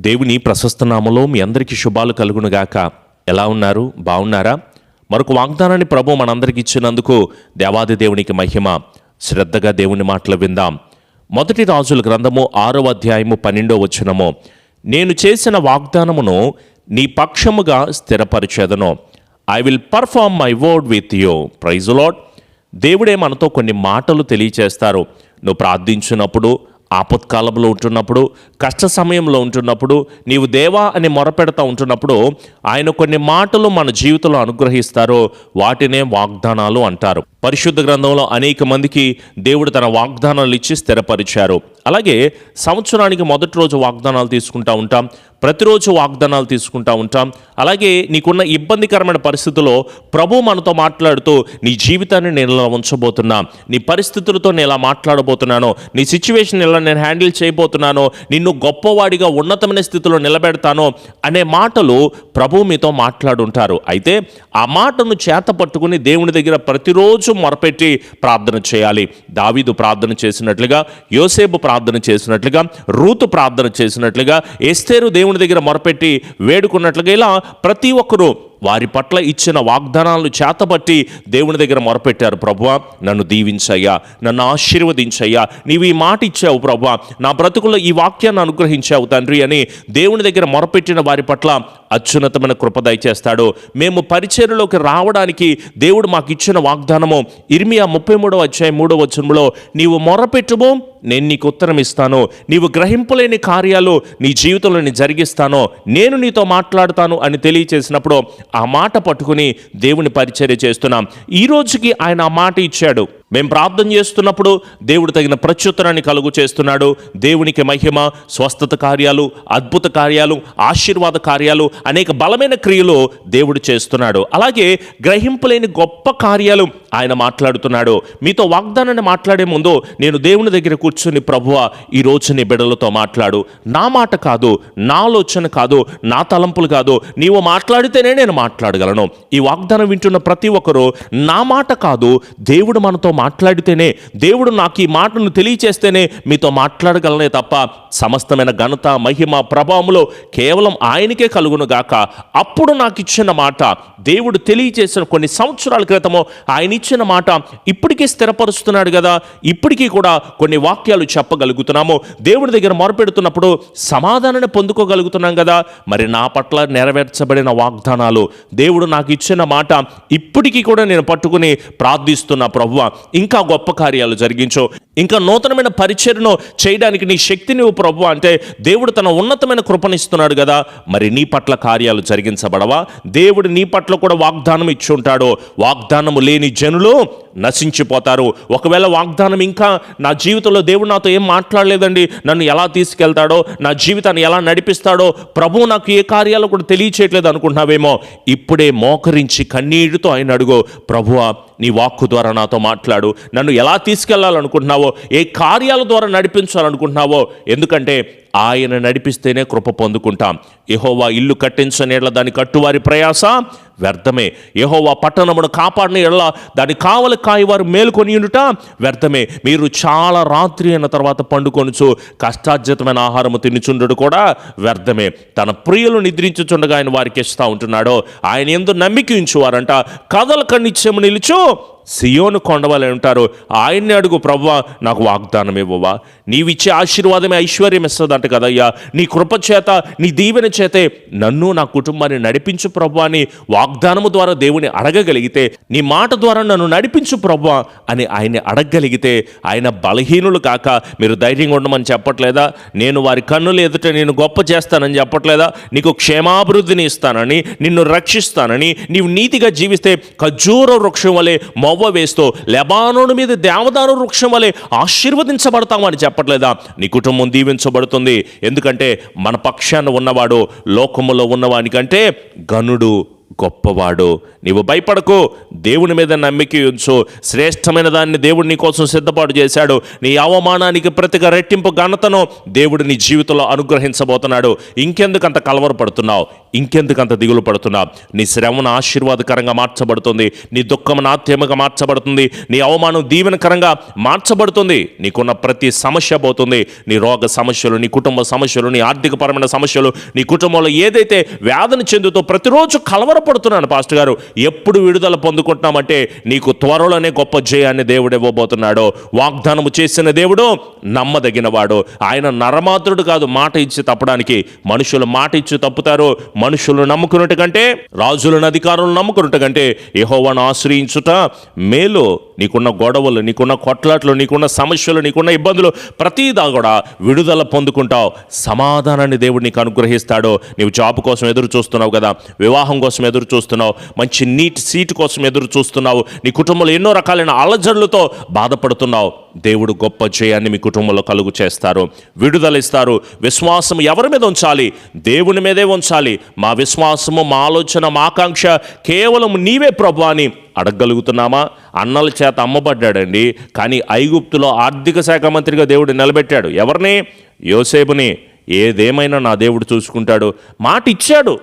దేవుని ప్రశస్త నామలో మీ అందరికీ శుభాలు కలుగునుగాక ఎలా ఉన్నారు? బాగున్నారా? మరొక వాగ్దానాన్ని ప్రభు మనందరికి ఇచ్చినందుకు దేవాది దేవునికి మహిమ. శ్రద్ధగా దేవుని మాటలు విందాం. మొదటి రాజుల గ్రంథము ఆరో అధ్యాయము పన్నెండో వచ్చినము నేను చేసిన వాగ్దానమును నీ పక్షముగా స్థిరపరిచేదను. I will perform my word with you praise lord దేవుడే మనతో కొన్ని మాటలు తెలియచేస్తారు. నువ్వు ప్రార్థించినప్పుడు ఆపత్కాలంలో ఉంటున్నప్పుడు కష్ట సమయంలో ఉంటున్నప్పుడు నీవు దేవా అని మొరపెడతా ఉంటున్నప్పుడు ఆయన కొన్ని మాటలు మన జీవితంలో అనుగ్రహిస్తారో వాటినే వాగ్దానాలు అంటారు. పరిశుద్ధ గ్రంథంలో అనేక మందికి దేవుడు తన వాగ్దానాలు ఇచ్చి స్థిరపరిచారు. అలాగే సంవత్సరానికి మొదటి రోజు వాగ్దానాలు తీసుకుంటా ఉంటాం ప్రతిరోజు వాగ్దానాలు తీసుకుంటా ఉంటాం. అలాగే నీకున్న ఇబ్బందికరమైన పరిస్థితుల్లో ప్రభు మనతో మాట్లాడుతూ నీ జీవితాన్ని నేను ఇలా ఉంచబోతున్నా నీ పరిస్థితులతో నేను ఎలా మాట్లాడబోతున్నానో నీ సిచ్యువేషన్ ఎలా నేను హ్యాండిల్ చేయబోతున్నానో నిన్ను గొప్పవాడిగా ఉన్నతమైన స్థితిలో నిలబెడతానో అనే మాటలు ప్రభు మీతో మాట్లాడుంటారు. అయితే ఆ మాటను చేత పట్టుకుని దేవుని దగ్గర ప్రతిరోజు మొరపెట్టి ప్రార్థన చేయాలి. దావీదు ప్రార్థన చేసినట్లుగా యోసేపు ప్రార్థన చేసినట్లుగా రూతు ప్రార్థన చేసినట్లుగా ఎస్తేరు దేవుని దగ్గర మొరపెట్టి వేడుకున్నట్లుగా ఇలా ప్రతి ఒక్కరూ వారి పట్ల ఇచ్చిన వాగ్దానాలను చేతబట్టి దేవుని దగ్గర మొరపెట్టారు. ప్రభువా నన్ను దీవించయ్యా నన్ను ఆశీర్వదించయ్యా నీవు ఈ మాట ఇచ్చావు ప్రభువా నా బ్రతుకుల్లో ఈ వాక్యాన్ని అనుగ్రహించావు తండ్రి అని దేవుని దగ్గర మొరపెట్టిన వారి పట్ల అత్యున్నతమైన కృపదయ చేస్తాడు మేము పరిచయలోకి రావడానికి దేవుడు మాకు ఇచ్చిన వాగ్దానము ఇర్మియా ముప్పై మూడవ అధ్యాయం మూడవ వచనంలో నీవు మొరపెట్టుము నేను నీకు ఉత్తరం ఇస్తాను. నీవు గ్రహింపలేని కార్యాలు నీ జీవితంలో నేను జరిగిస్తానో. నేను నీతో మాట్లాడతాను అని తెలియచేసినప్పుడు ఆ మాట పట్టుకుని దేవుని పరిచర్య చేస్తున్నాం. ఈ రోజుకి ఆయన ఆ మాట ఇచ్చాడు. మేము ప్రార్థన చేస్తున్నప్పుడు దేవుడు తగిన ప్రత్యుత్తరాన్ని కలుగు చేస్తున్నాడు. దేవునికి మహిమ స్వస్థత కార్యాలు అద్భుత కార్యాలు ఆశీర్వాద కార్యాలు అనేక బలమైన క్రియలు దేవుడు చేస్తున్నాడు. అలాగే గ్రహింపులేని గొప్ప కార్యాలు ఆయన మాట్లాడుతున్నాడు. మీతో వాగ్దానాన్ని మాట్లాడే ముందు నేను దేవుని దగ్గర కూర్చుని ప్రభువ ఈ రోజుని నీ మాట్లాడు. నా మాట కాదు నా ఆలోచన కాదు నా తలంపులు కాదు నీవు మాట్లాడితేనే నేను మాట్లాడగలను. ఈ వాగ్దానం వింటున్న ప్రతి ఒక్కరూ నా మాట కాదు దేవుడు మనతో మాట్లాడితేనే దేవుడు నాకు ఈ మాటను తెలియచేస్తేనే మీతో మాట్లాడగలనే తప్ప సమస్తమైన ఘనత మహిమ ప్రభావములో కేవలం ఆయనకే కలుగును గాక. అప్పుడు నాకు ఇచ్చిన మాట దేవుడు తెలియచేసిన కొన్ని సంవత్సరాల క్రితము ఆయన ఇచ్చిన మాట ఇప్పటికీ స్థిరపరుస్తున్నాడు కదా. ఇప్పటికీ కూడా కొన్ని వాక్యాలు చెప్పగలుగుతున్నాము. దేవుడి దగ్గర మొరపెడుతున్నప్పుడు సమాధానాన్ని పొందుకోగలుగుతున్నాం కదా. మరి నా పట్ల నెరవేర్చబడిన వాగ్దానాలు దేవుడు నాకు ఇచ్చిన మాట ఇప్పటికీ కూడా నేను పట్టుకుని ప్రార్థిస్తున్నా ప్రభువ ఇంకా గొప్ప కార్యాలు జరిగించు. ఇంకా నూతనమైన పరిచర్ను చేయడానికి నీ శక్తిని ప్రభు అంటే దేవుడు తన ఉన్నతమైన కృపనిస్తున్నాడు కదా. మరి నీ పట్ల కార్యాలు జరిగించబడవా? దేవుడు నీ పట్ల కూడా వాగ్దానం ఇచ్చి ఉంటాడు వాగ్దానము లేని జనులు నశించిపోతారు. ఒకవేళ వాగ్దానం ఇంకా నా జీవితంలో దేవుడు నాతో ఏం మాట్లాడలేదండి. నన్ను ఎలా తీసుకెళ్తాడో నా జీవితాన్ని ఎలా నడిపిస్తాడో ప్రభువు నాకు ఏ కార్యాలు కూడా తెలియచేయట్లేదు అనుకుంటున్నావేమో. ఇప్పుడే మోకరించి కన్నీటితో ఆయన అడుగు ప్రభువా నీ వాక్కు ద్వారా నాతో మాట్లాడు నన్ను ఎలా తీసుకెళ్ళాలనుకుంటున్నావో ఏ కార్యాల ద్వారా నడిపించాలనుకుంటున్నావో ఎందుకంటే ఆయన నడిపిస్తేనే కృప పొందుకుంటాం. యహోవా ఇల్లు కట్టించని ఎడల దాని కట్టువారి ప్రయాస వ్యర్థమే. యహోవా పట్టణమును కాపాడిన ఎడల దాని కావలి కాయవారు మేలుకొని ఉండుట వ్యర్థమే. మీరు చాలా రాత్రి అయిన తర్వాత పండుకొనుచు కష్టార్జితమైన ఆహారము తినిచుండడు కూడా వ్యర్థమే. తన ప్రియులు నిద్రించుచుండగా ఆయన వారికి ఇస్తూ ఉంటున్నాడో ఆయన ఎందు నమ్మిక ఉంచువారంట. కథల కన్నిత్యము నిలుచు సియోను కొండవలే ఉంటారు. ఆయన్ని అడుగు ప్రవ్వా నాకు వాగ్దానం ఇవ్వవా నీవిచ్చే ఆశీర్వాదమే ఐశ్వర్యం ఇస్తుందంట కదయ్యా నీ కృప చేత నీ దీవెన చేతే నన్ను నా కుటుంబాన్ని నడిపించు ప్రభు అని వాగ్దానము ద్వారా దేవుని అడగగలిగితే నీ మాట ద్వారా నన్ను నడిపించు ప్రభు అని ఆయన్ని అడగగలిగితే ఆయన బలహీనులు కాక మీరు ధైర్యంగా ఉండమని చెప్పట్లేదా? నేను వారి కన్నులు ఎదుట నేను గొప్ప చేస్తానని చెప్పట్లేదా? నీకు క్షేమాభివృద్ధిని ఇస్తానని నిన్ను రక్షిస్తానని నీవు నీతిగా జీవిస్తే ఖజూర వృక్షం వలె మొవ్వ వేస్తూ లెబానోను మీద దేవదారు వృక్షం వలె ఆశీర్వదించబడతామని చెప్పట్లేదా? నీ కుటుంబం దీవించబడుతుంది. ఎందుకంటే మన పక్షాన ఉన్నవాడు లోకములో ఉన్నవానికంటే గనుడు గొప్పవాడు. నీవు భయపడకు. దేవుని మీద నమ్మిక ఉంచు. శ్రేష్టమైన దాన్ని దేవుడు నీ కోసం సిద్ధపాటు చేశాడు. నీ అవమానానికి ప్రతిగా రెట్టింపు ఘనతను దేవుడు నీ జీవితంలో అనుగ్రహించబోతున్నాడు. ఇంకెందుకు అంత కలవరపడుతున్నావు? ఇంకెందుకు అంత దిగులు పడుతున్నావు? నీ శ్రమను ఆశీర్వాదకరంగా మార్చబడుతుంది. నీ దుఃఖం నాట్యముగా మార్చబడుతుంది. నీ అవమానం దీవెనకరంగా మార్చబడుతుంది. నీకున్న ప్రతి సమస్య పోతుంది. నీ రోగ సమస్యలు నీ కుటుంబ సమస్యలు నీ ఆర్థికపరమైన సమస్యలు నీ కుటుంబంలో ఏదైతే వేదన చెందుతో ప్రతిరోజు కలవరపడుతున్నాను పాస్టర్ గారు. ఎప్పుడు విడుదల పొందుకుంటున్నామంటే నీకు త్వరలోనే గొప్ప జయాన్ని దేవుడు ఇవ్వబోతున్నాడు. వాగ్దానము చేసిన దేవుడు నమ్మదగినవాడు. ఆయన నరమాత్రుడు కాదు మాట ఇచ్చి తప్పడానికి. మనుషులు మాట ఇచ్చి తప్పుతారు. మనుషులు నమ్ముకున్నట్టు కంటే రాజులను అధికారులు నమ్ముకున్నట్టు కంటే యహోవాను ఆశ్రయించుట మేలు నీకున్న గొడవలు నీకున్న కొట్లాట్లు నీకున్న సమస్యలు నీకున్న ఇబ్బందులు ప్రతిదా కూడా విడుదల పొందుకుంటావు. సమాధానాన్ని దేవుడు నీకు అనుగ్రహిస్తాడు. నీవు జాబ్ కోసం ఎదురు చూస్తున్నావు కదా. వివాహం కోసం ఎదురు చూస్తున్నావు. మంచి నీట్ సీట్ కోసం ఎదురు చూస్తున్నావు. నీ కుటుంబంలో ఎన్నో రకాలైన అలజడులతో బాధపడుతున్నావు. దేవుడు గొప్ప జయాన్ని మీ కుటుంబంలో కలుగు చేస్తారు. విడుదలిస్తారు. విశ్వాసం ఎవరి మీద ఉంచాలి? దేవుని మీదే ఉంచాలి. మా విశ్వాసము మా ఆలోచన మా ఆకాంక్ష కేవలం నీవే ప్రభు అని అడగగలుగుతున్నామా? అన్నల చేత అమ్మబడ్డాడండి. కానీ ఐగుప్తులో ఆర్థిక శాఖ మంత్రిగా దేవుడు నిలబెట్టాడు. ఎవరిని? యోసేపుని. ఏదేమైనా నా దేవుడు చూసుకుంటాడు. మాట ఇచ్చాడు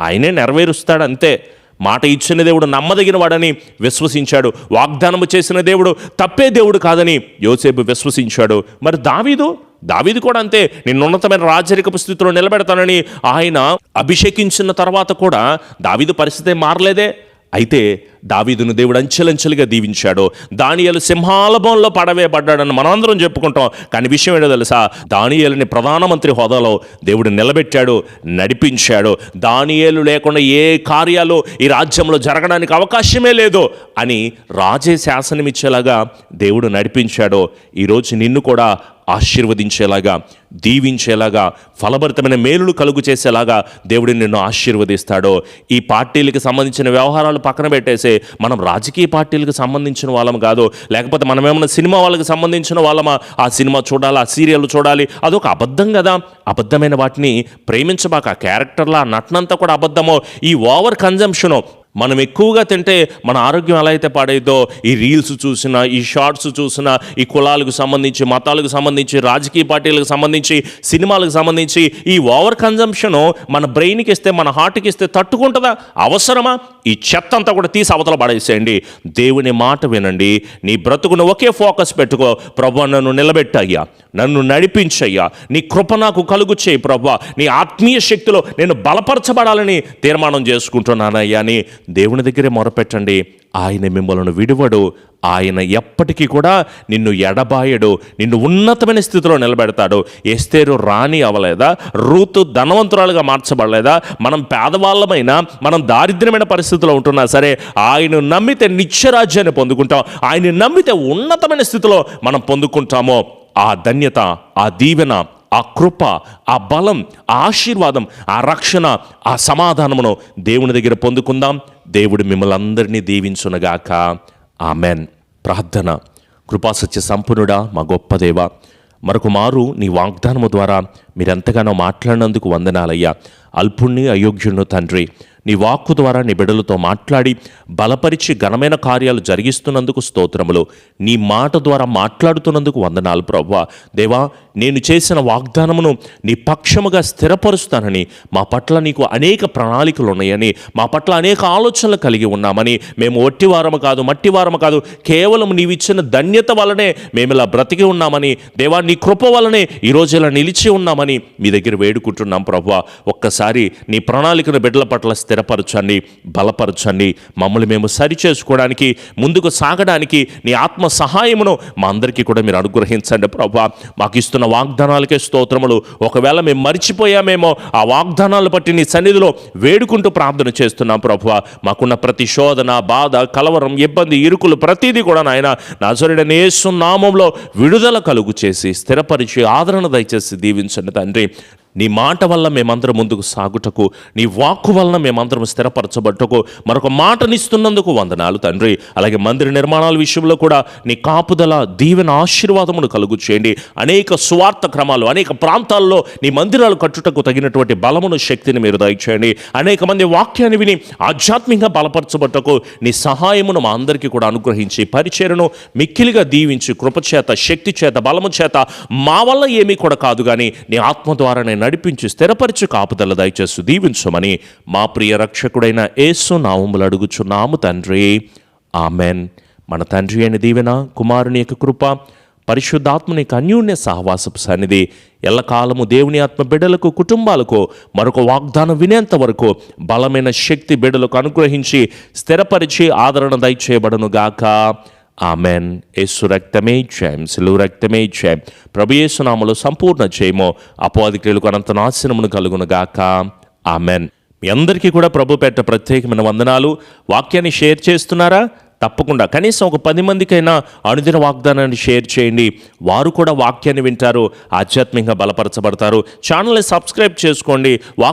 ఆయనే నెరవేరుస్తాడు అంతే. మాట ఇచ్చిన దేవుడు నమ్మదగిన వాడని విశ్వసించాడు. వాగ్దానము చేసిన దేవుడు తప్పే దేవుడు కాదని యోసేపు విశ్వసించాడు. మరి దావీదు? దావీదు కూడా అంతే. నేను ఉన్నతమైన రాజరికపు స్థితిలో నిలబెడతానని ఆయన అభిషేకించిన తర్వాత కూడా దావీదు పరిస్థితి మారలేదే? అయితే దావీదును దేవుడు అంచెలంచెలుగా దీవించాడు. దానియలు సింహాలభంలో పడవేయబడ్డాడని మనందరం చెప్పుకుంటాం. కానీ విషయం ఏంటో తెలుసా? దానియేలుని ప్రధానమంత్రి హోదాలో దేవుడు నిలబెట్టాడు నడిపించాడు. దానియలు లేకుండా ఏ కార్యాలు ఈ రాజ్యంలో జరగడానికి అవకాశమే లేదు అని రాజే శాసనమిచ్చేలాగా దేవుడు నడిపించాడు. ఈరోజు నిన్ను కూడా ఆశీర్వదించేలాగా దీవించేలాగా ఫలభరితమైన మేలులు కలుగు చేసేలాగా దేవుడు నిన్ను ఆశీర్వదిస్తాడో. ఈ పార్టీలకు సంబంధించిన వ్యవహారాలు పక్కన పెట్టేసే మనం రాజకీయ పార్టీలకు సంబంధించిన వాళ్ళం కాదు. లేకపోతే మనం ఏమైనా సినిమా వాళ్ళకి సంబంధించిన వాళ్ళమా? ఆ సినిమా చూడాలి ఆ సీరియల్ చూడాలి. అదొక అబద్ధం కదా. అబద్ధమైన వాటిని ప్రేమించబాక ఆ క్యారెక్టర్లో నటనంతా కూడా అబద్ధమో? ఈ ఓవర్ కన్జంప్షను మనం ఎక్కువగా తింటే మన ఆరోగ్యం ఎలా అయితే పాడైద్దో ఈ రీల్స్ చూసినా ఈ షార్ట్స్ చూసినా ఈ కులాలకు సంబంధించి మతాలకు సంబంధించి రాజకీయ పార్టీలకు సంబంధించి సినిమాలకు సంబంధించి ఈ ఓవర్ కన్జంప్షన్ మన బ్రెయిన్కి ఇస్తే మన హార్ట్కి ఇస్తే తట్టుకుంటుందా? అవసరమా? ఈ చెత్త అంతా కూడా తీసి అవతల పడేసేయండి. దేవుని మాట వినండి. నీ బ్రతుకును ఒకే ఫోకస్ పెట్టుకో. ప్రభు నన్ను నిలబెట్టయ్యా. నన్ను నడిపించయ్యా. నీ కృప నాకు కలుగు చేయి ప్రభు. నీ ఆత్మీయ శక్తిలో నేను బలపరచబడాలని తీర్మానం చేసుకుంటున్నానయ్యా. అని దేవుని దగ్గరే మొరపెట్టండి. ఆయన మిమ్మల్ని విడువడు. ఆయన ఎప్పటికీ కూడా నిన్ను ఎడబాయడు. నిన్ను ఉన్నతమైన స్థితిలో నిలబెడతాడు. ఎస్తేరు రాణి అవ్వలేదా రూతు ధనవంతురాలుగా మార్చబడలేదా? మనం పేదవాళ్ళమైన మనం దారిద్ర్యమైన పరిస్థితిలో ఉంటున్నా సరే ఆయన నమ్మితే నిత్యరాజ్యాన్ని పొందుకుంటాం. ఆయన నమ్మితే ఉన్నతమైన స్థితిలో మనం పొందుకుంటామో. ఆ ధన్యత ఆ దీవెన ఆ కృప ఆ బలం ఆ ఆశీర్వాదం ఆ రక్షణ ఆ సమాధానమును దేవుని దగ్గర పొందుకుందాం. దేవుడు మిమ్మల్ని అందరినీ దీవించునగాక. ఆమెన్. ప్రార్థన. కృపాసత్య సంపన్నుడా మా గొప్ప దేవ. మరొక మారు నీ వాగ్దానము ద్వారా మీరెంతగానో మాట్లాడినందుకు వందనాలయ్యా. అల్పుణ్ణి అయోగ్యుణ్ణు తండ్రి. నీ వాక్కు ద్వారా నీ బిడ్డలతో మాట్లాడి బలపరిచి ఘనమైన కార్యాలు జరిగిస్తున్నందుకు స్తోత్రములు. నీ మాట ద్వారా మాట్లాడుతున్నందుకు వందనాలు ప్రవ్వా దేవా నేను చేసిన వాగ్దానమును నీ పక్షముగా స్థిరపరుస్తానని మా పట్ల నీకు అనేక ప్రణాళికలు ఉన్నాయని మా పట్ల అనేక ఆలోచనలు కలిగి ఉన్నామని మేము ఒట్టివారము కాదు మట్టివారము కాదు కేవలం నీవిచ్చిన ధన్యత వలనే మేము ఇలా బ్రతికి ఉన్నామని దేవా నీ కృప వలనే ఈరోజు ఇలా నిలిచి ఉన్నామని మీ దగ్గర వేడుకుంటున్నాం ప్రభు ఒక్కసారి నీ ప్రణాళికను బిడ్డల పట్ల స్థిరపరచండి బలపరచండి. మమ్మల్ని మేము సరి చేసుకోవడానికి ముందుకు సాగడానికి నీ ఆత్మ సహాయమును మా అందరికీ కూడా మీరు అనుగ్రహించండి ప్రభా మాకు ఇస్తున్న వాగ్దానాలకే స్తోత్రములు. ఒకవేళ మేము మర్చిపోయామేమో ఆ వాగ్దానాలు బట్టి నీ సన్నిధిలో వేడుకుంటూ ప్రార్థన చేస్తున్నాం ప్రభువ. మాకున్న ప్రతి శోధన బాధ కలవరం ఇబ్బంది ఇరుకులు ప్రతిదీ కూడా నాయన నజరుడని నామంలో విడుదల కలుగు చేసి స్థిరపరిచి ఆదరణ దయచేసి దీవించండి తండ్రి. నీ మాట వల్ల మేమందరం ముందుకు సాగుటకు నీ వాక్కు వలన మేమందరం స్థిరపరచబట్టుకు మరొక మాటనిస్తున్నందుకు వందనాలు తండ్రి. అలాగే మందిర నిర్మాణాల విషయంలో కూడా నీ కాపుదల దీవెన ఆశీర్వాదమును కలుగు చేయండి. అనేక స్వార్థ క్రమాలు అనేక ప్రాంతాల్లో నీ మందిరాలు కట్టుటకు తగినటువంటి బలమును శక్తిని మీరు దయచేయండి. అనేక మంది వాక్యాన్ని విని ఆధ్యాత్మికంగా బలపరచబట్టకు నీ సహాయమును మా అందరికీ కూడా అనుగ్రహించి పరిచయను మిక్కిలిగా దీవించి కృపచేత శక్తి చేత బలము చేత మా వల్ల ఏమీ కూడా కాదు కానీ నీ ఆత్మ ద్వారానే నడిపించి స్థిరపరిచి కాపుదల దయచేసి దీవించమని మా ప్రియ రక్షకుడైన ఏసు నామములు అడుగుచున్నాము తండ్రి. ఆమెన్. మన తండ్రి అయిన దీవెన కుమారుని యొక్క కృప పరిశుద్ధాత్మని కన్యూన్య అన్యోన్య సహవాసపు సన్నిధి ఎల్లకాలము దేవుని ఆత్మ బిడ్డలకు కుటుంబాలకు మరొక వాగ్దానం వినేంత వరకు బలమైన శక్తి బిడ్డలకు అనుగ్రహించి స్థిరపరిచి ఆదరణ దయచేయబడనుగాక. గాక ఆమెన్ యేసు రక్తమే జయం సిలువు రక్తమే జయం ప్రభు యేసునామలో సంపూర్ణ జయమో అపోధికులకు అనంత నాశనమును కలుగునుగాక ఆమెన్ మీ అందరికీ కూడా ప్రభు పెట్ట ప్రత్యేకమైన వందనాలు వాక్యాన్ని షేర్ చేస్తున్నారా తప్పకుండా కనీసం ఒక పది మందికైనా అనుదిన వాగ్దానాన్ని షేర్ చేయండి వారు కూడా వాక్యాన్ని వింటారు ఆధ్యాత్మికంగా బలపరచబడతారు ఛానల్ని సబ్స్క్రైబ్ చేసుకోండి వాక్